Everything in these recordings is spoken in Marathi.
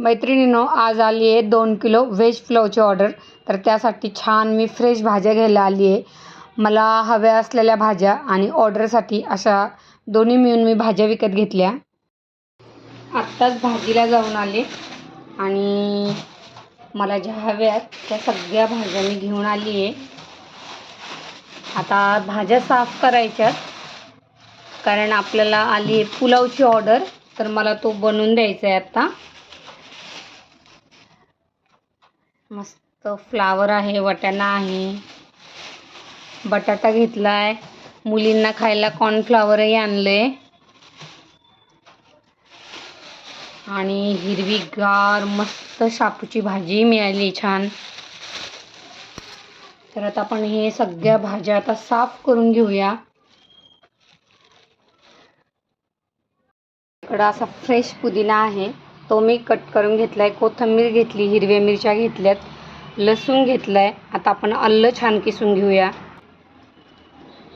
मैत्रिणीनो आज आली आहे दोन किलो व्हेज फ्लोची ऑर्डर. तर त्यासाठी छान मी फ्रेश भाज्या घ्यायला आली आहे. मला हव्या असलेल्या भाज्या आणि ऑर्डरसाठी अशा दोन्ही मिळून मी भाज्या विकत घेतल्या. आत्ताच भाजीला जाऊन आले आणि मला ज्या हव्या आहेत त्या सगळ्या भाज्या मी घेऊन आली आहे. आता भाज्या साफ करायच्यात कारण आपल्याला आली आहे पुलावची ऑर्डर तर मला तो बनवून द्यायचा आहे आत्ता मस्त फ्लावर आहे वाटाणा आहे. बटाटा घेतला आहे मुलींना खायला कॉर्नफ्लावरही आणलं आहे आणि हिरवीगार मस्त शापूची भाजी मिळाली छान. तर आता आपण हे सगळ्या भाज्या आता साफ करून घेऊया. इकडं असा फ्रेश पुदिना आहे. तो मी कट करून घेतला आहे कोथिंबीर घेतली हिरव्या मिरच्या घेतल्यात लसूण घेतलं आहे आता आपण आलं छान किसून घेऊया.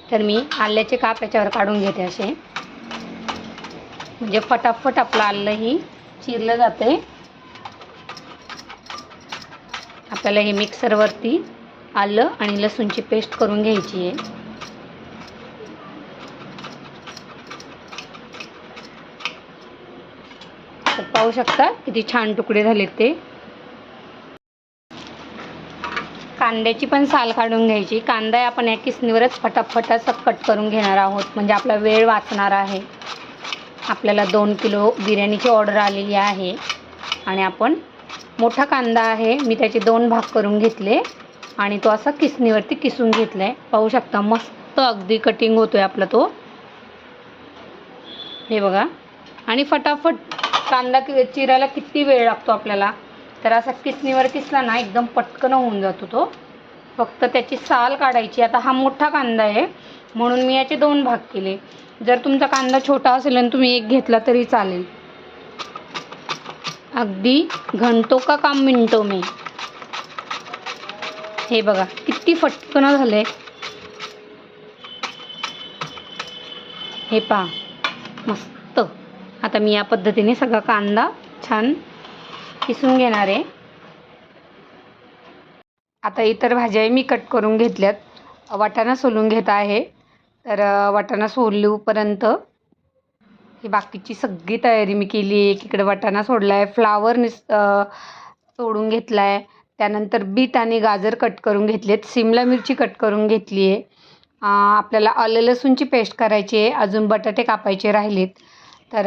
तर मी आल्याचे काप याच्यावर काढून घेते असे. म्हणजे फटाफट आपलं आल्लंही चिरलं जाते. आपल्याला हे मिक्सरवरती आलं आणि लसूणची पेस्ट करून घ्यायची आहे. पाहू शकता किती छान तुकडे झालेत ते. कांद्याची पण साल काढून घ्यायची. कांदा आपण या किसणीवरच फटाफट असं कट करून घेणार आहोत. म्हणजे आपला वेळ वाचणार आहे. आपल्याला दोन किलो बिर्याणीची ऑर्डर आलेली आहे. आणि आपण मोठा कांदा आहे. मी त्याचे दोन भाग करून घेतले. आणि तो असा किसणीवरती किसून घेतला आहे पाहू शकता मस्त अगदी कटिंग होतो आहे आपला तो. हे बघा. आणि फटाफट कांदा कि चिरायला किती वेळ लागतो आपल्याला? तर असा किसणीवर किसला ना एकदम पटकन होऊन जातो तो. फक्त त्याची साल काढायची. आता हा मोठा कांदा आहे. म्हणून मी याचे दोन भाग केले. जर तुमचा कांदा छोटा असेल आणि तुम्ही एक घेतला तरी चालेल. अगदी घंटो का काम मिनटो मी? हे बघा किती फटकन झाले हे पहा. मस्त. आता मी या पद्धतीने सगळा कांदा छान किसून घेणार आहे. आता इतर भाज्याही मी कट करून घेतल्यात. वाटाणा सोलून घेत आहे. तर वाटाणा सोलूपर्यंत ही बाकीची सगळी तयारी मी केली आहे. एकीकडे वाटाणा सोडला आहे फ्लावर निस सोडून घेतला आहे त्यानंतर बीट आणि गाजर कट करून घेतलेत. सिमला मिरची कट करून घेतली आहे. आपल्याला आलं लसूणची पेस्ट करायची आहे. अजून बटाटे कापायचे राहिलेत. तर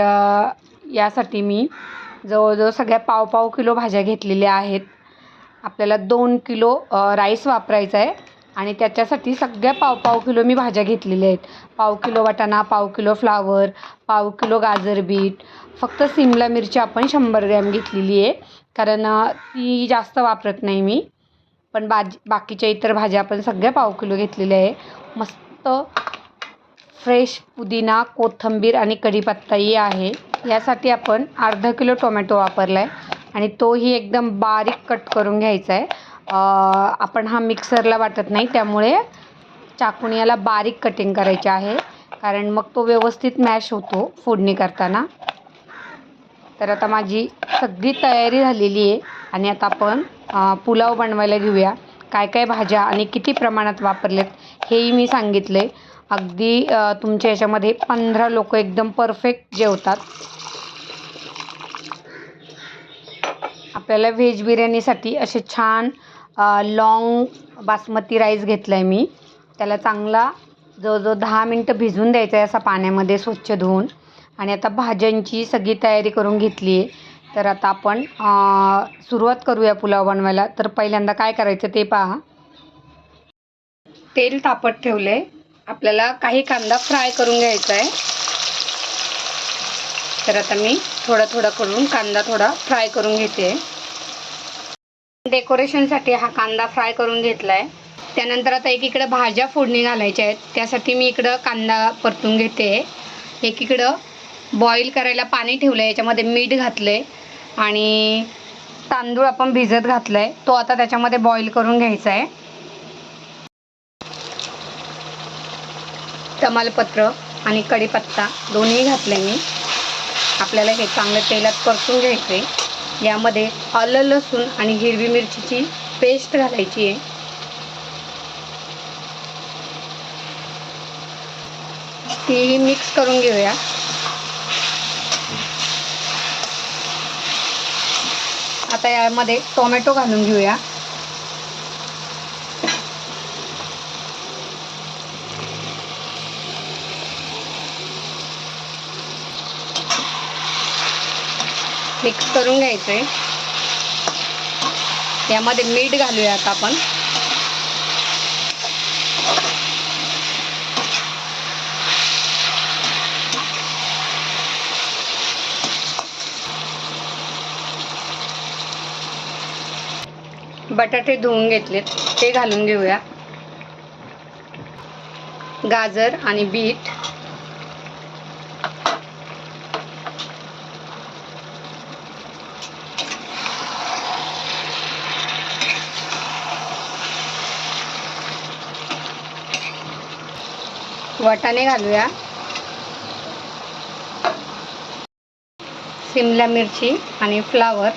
यासाठी मी जवळजवळ सगळ्या पाव पाव किलो भाज्या घेतलेल्या आहेत. आपल्याला दोन किलो राईस वापरायचा आहे आणि त्याच्यासाठी सगळ्या पाव पाव किलो मी भाज्या घेतलेल्या आहेत. पाव किलो वाटाणा पाव किलो फ्लावर पाव किलो गाजर बीट फक्त सिमला मिरची आपण शंभर ग्रॅम घेतलेली आहे. कारण ती जास्त वापरत नाही मी. पण बाज बाकीच्या इतर भाज्या आपण सगळ्या पाव किलो घेतलेल्या आहे. मस्त फ्रेश पुदिना कोथिंबीर आणि कढीपत्ताही आहे. यासाठी आपण अर्धा किलो टोमॅटो वापरला आहे आणि तोही एकदम बारीक कट करून घ्यायचा आहे आपण हा मिक्सरला वाटत नाही त्यामुळे चाकून याला बारीक कटिंग करायचे आहे. कारण मग तो व्यवस्थित मॅश होतो फोडणी करताना. तर आता माझी सगळी तयारी झालेली आहे आणि आता आपण पुलाव बनवायला घेऊया. काय काय भाज्या आणि किती प्रमाणात वापरलेत हेही मी सांगितले अगदी तुमच्या याच्यामध्ये पंधरा लोक एकदम परफेक्ट जेवतात. आपल्याला व्हेज बिर्याणीसाठी असे छान लाँग बासमती राईस घेतला आहे मी. त्याला चांगला जवळजवळ दहा मिनटं भिजून द्यायचा आहे असा पाण्यामध्ये स्वच्छ धुवून. आणि आता भाज्यांची सगळी तयारी करून घेतली आहे. तर आता आपण सुरुवात करूया पुलाव बनवायला. तर पहिल्यांदा काय करायचं ते पहा. तेल तापत ठेवलं आहे आपल्याला काही कांदा फ्राय करून घ्यायचा आहे. तर आता मी थोडा थोडा करून कांदा थोडा फ्राय करून घेते. डेकोरेशनसाठी हा कांदा फ्राय करून घेतला आहे त्यानंतर आता एकीकडे भाज्या फोडणी घालायच्या आहेत. त्यासाठी मी इकडं कांदा परतून घेते. एकीकडं बॉईल करायला पाणी ठेवलं आहे याच्यामध्ये मीठ घातलं आहे आणि तांदूळ आपण भिजत घातला आहे तो आता त्याच्यामध्ये बॉईल करून घ्यायचा आहे. तमालपत्र आणि कढीपत्ता दोन्ही घातले मी. आपल्याला हे चांगलं तेलात परतून घ्यायचं आहे यामध्ये आलं लसूण आणि हिरवी मिरचीची पेस्ट घालायची आहे. तीही मिक्स करून घेऊया. आता यामध्ये टोमॅटो घालून घेऊया. मिक्स करून घ्यायचं आहे यामध्ये मीठ घालूया आता आपण. बटाटे धुवून घेतलेत ते घालून घेऊया. गाजर आणि बीट वाटाणे घालूया. सिमला मिरची आणि फ्लावर.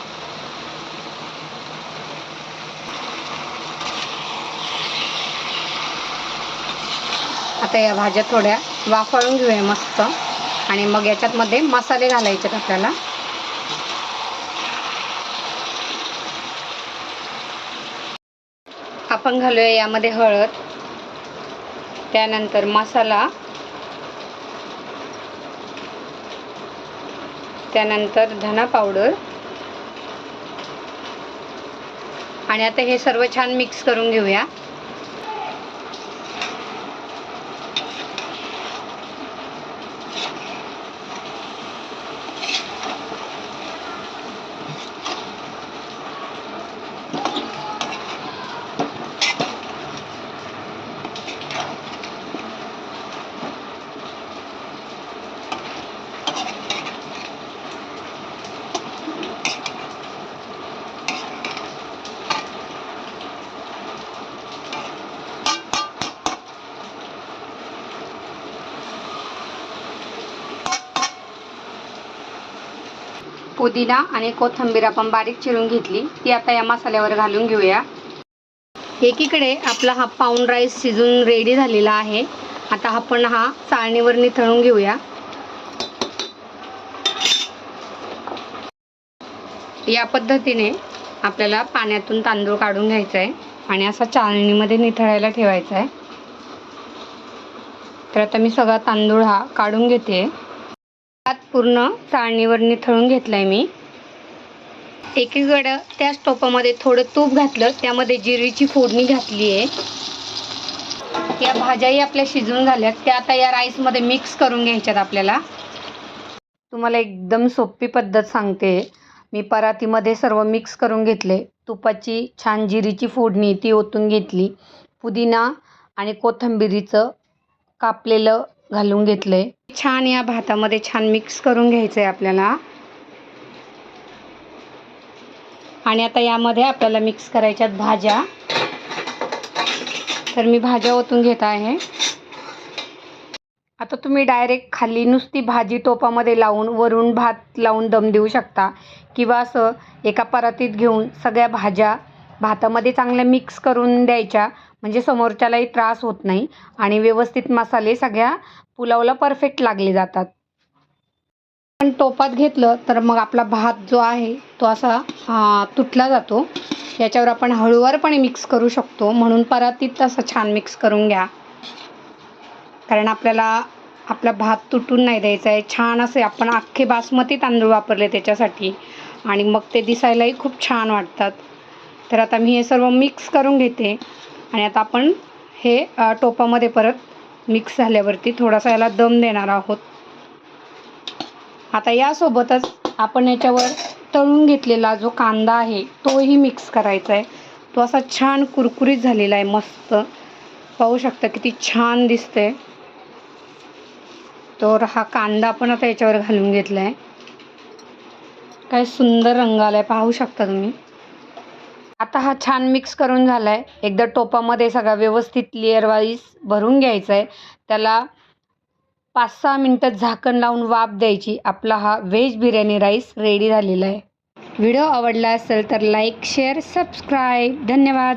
आता या भाज्या थोड्या वाफळून घेऊया मस्त. आणि मग याच्यात मध्ये मसाले घालायचे आपल्याला. आपण घालूया यामध्ये हळद. त्यानंतर मसाला. त्यानंतर धना पावडर. आणि आता हे सर्व छान मिक्स करून घेऊया. पुदिना आणि कोथंबीर आपण बारीक चिरून घेतली. ती आता या मसाल्यावर घालून घेऊया. एकीकडे आपला हा पाऊंड राईस शिजून रेडी झालेला आहे. आता आपण हा चाळणीवर निथळून घेऊया. या पद्धतीने आपल्याला पाण्यातून तांदूळ काढून घ्यायचा आहे आणि असा चाळणीमध्ये निथळायला ठेवायचा आहे तर आता मी सगळा तांदूळ हा काढून घेते. आहे पूर्ण चाळणीवर निथळून घेतलाय मी. एकीकडं त्याच टोपामध्ये थोडं तूप घातलं त्यामध्ये जिरीची फोडणी घातली आहे. या भाज्याही आपल्या शिजून झाल्यात. त्या आता या राईसमध्ये मिक्स करून घ्यायच्यात आपल्याला. तुम्हाला एकदम सोपी पद्धत सांगते. मी परातीमध्ये सर्व मिक्स करून घेतले. तुपाची छान जिरीची फोडणी ती ओतून घेतली. पुदिना आणि कोथिंबिरीचं कापलेलं घालून घेतलंय छान या भातामध्ये छान मिक्स करून घ्यायचं आहे आपल्याला. आणि आता यामध्ये आपल्याला मिक्स करायच्यात भाज्या. तर मी भाज्या ओतून घेत आहे. आता तुम्ही डायरेक्ट खाली नुसती भाजी टोपामध्ये लावून वरून भात लावून दम देऊ शकता. किंवा असं एका परातीत घेऊन सगळ्या भाज्या भातामध्ये चांगल्या मिक्स करून द्यायच्या. म्हणजे समोरच्यालाही त्रास होत नाही. आणि व्यवस्थित मसाले सगळ्या पुलावला परफेक्ट लागले जातात. पण टोपात घेतलं तर मग आपला भात जो आहे तो असा तुटला जातो. याच्यावर आपण हळूवारपणे मिक्स करू शकतो. म्हणून परातीत असं छान मिक्स करून घ्या. कारण आपल्याला आपला भात तुटून नाही द्यायचा आहे. छान असे आपण अख्खे बासमती तांदूळ वापरले त्याच्यासाठी. आणि मग ते दिसायलाही खूप छान वाटतात. तर आता मी हे सर्व मिक्स करून घेते. आणि आता आपण हे टोपामध्ये परत मिक्स झाल्यावरती थोडासा याला दम देणार आहोत. आता यासोबतच आपण याच्यावर तळून घेतलेला जो कांदा आहे तोही मिक्स करायचा आहे. तो असा छान कुरकुरीत झालेला आहे मस्त. पाहू शकता किती छान दिसतंय. तर हा कांदा आपण आता याच्यावर घालून घेतला आहे काय सुंदर रंग आला आहे पाहू शकता तुम्ही. आता हा छान मिक्स करून झाला आहे एकदा टोपामध्ये सगळा व्यवस्थित लेअरवाईज भरून घ्यायचा आहे त्याला पाच सहा मिनटं झाकण लावून वाफ द्यायची. आपला हा व्हेज बिर्याणी राईस रेडी झालेला आहे. व्हिडिओ आवडला असेल तर लाईक शेअर सबस्क्राईब धन्यवाद.